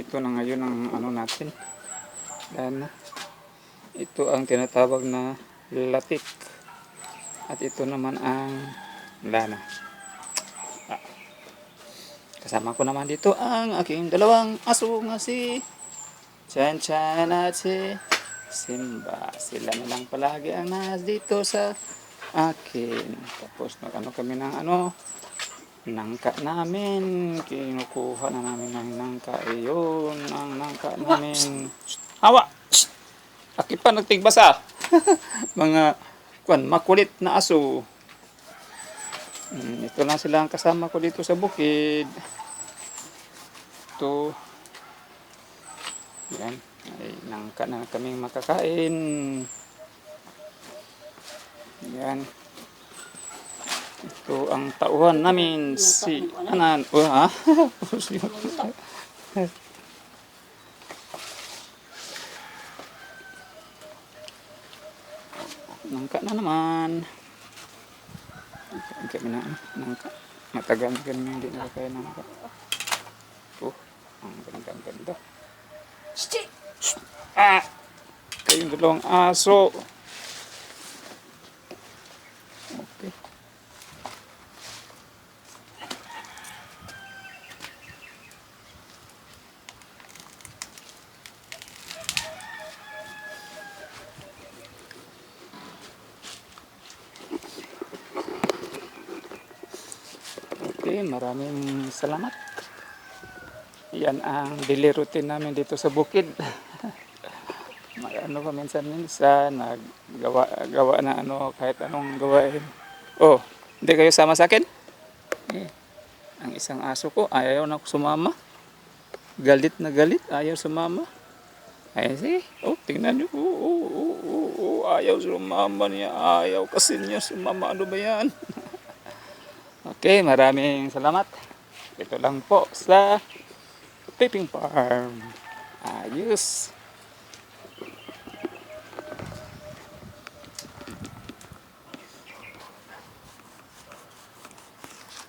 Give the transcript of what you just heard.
ito na ngayon ang ano natin. Dan ito ang tinatawag na latik. At ito naman ang lana. Ah. Kasama ko naman dito ang aking dalawang aso nga si Chan Chan at si Simba. Sila na lang palagi ang nas dito sa akin. Tapos nag-ano kami ng ano, nangka namin. Kinukuha na namin ng nangka. Iyon ang nangka namin. Hawa! Aki pa nagtigbasa. Mga kwan, makulit na aso. Mm, ito lang sila ang kasama ko dito sa bukid. Ito. Yan. Ay, nangka na kaming makakain. Yan. Ito ang tauhan namin si Anan. Oh, ha? nangka na naman. Nangka na nangka. Matagal na ganun hindi na kaya nangka. Oh, ang ganda ang ganda. Ah! Kayong dalawang aso. Okay. Okay, maraming salamat. Yan ang daily routine namin dito sa bukid. Ano pa minsan minsan naggawa gawa na ano kahit anong gawain. Oh, hindi kayo sama sa akin? Eh, ang isang aso ko ayaw na sumama. Galit na galit, ayaw sumama. Ay, sige. Oh, tingnan niyo. Oh, oh, oh, oh, oh, ayaw sumama niya. Ayaw kasi niya sumama. Ano ba yan? okay, maraming salamat. Ito lang po sa Piping Farm. Ayos.